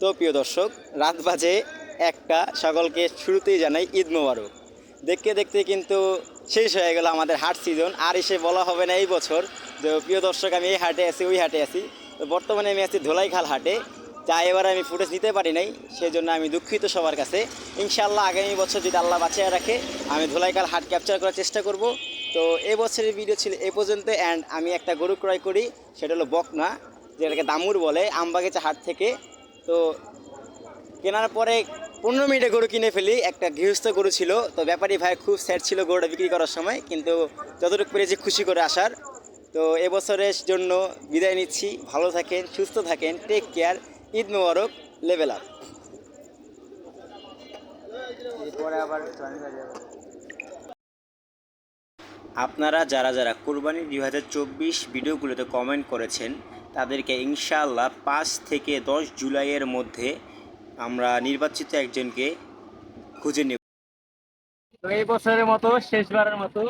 তো প্রিয় দর্শক, রাত বাজে একটা। সকলকে শুরুতেই জানাই ঈদ মোবারক। দেখতে দেখতে কিন্তু শেষ হয়ে গেল আমাদের হাট সিজন আর এসে বলা হবে না এই বছর। যে প্রিয় দর্শক, আমি এই হাটে আছি, ওই হাটে আছি। তো বর্তমানে আমি আছি ধোলাইখাল হাটে। যা এবার আমি ফুটেজ নিতে পারি নাই সেই জন্য আমি দুঃখিত সবার কাছে। ইনশাআল্লাহ আগামী বছর যদি আল্লাহ বাঁচিয়ে রাখে, আমি ধোলাইখাল হাট ক্যাপচার করার চেষ্টা করব। তো এই বছরের ভিডিও ছিল এ পর্যন্ত অ্যান্ড আমি একটা গরু ক্রয় করি, সেটা হলো বকনা, যেটাকে দামুর বলে, আমবাগিচা হাট থেকে। তো কেনার পরে পনেরো মিনিটে গরু কিনে ফেলি। একটা গৃহস্থ গরু ছিল। তো ব্যাপারী ভাই খুব স্যাড ছিল গরুটা বিক্রি করার সময়। কিন্তু যতটুকু পেরেছি খুশি করে আসার। তো এবছরের জন্য বিদায় নিচ্ছি। ভালো থাকেন সুস্থ থাকেন। Take care Eid Mubarak. Level up আবার আপনারা যারা যারা কোরবানি দুই হাজার চব্বিশ ভিডিওগুলোতে কমেন্ট করেছেন তাদেরকে ইনশাআল্লাহ পাঁচ থেকে দশ জুলাইয়ের মধ্যে আমরা নির্বাচিত একজনকে খুঁজে নেব। এই বছরের মতো, শেষবারের মতো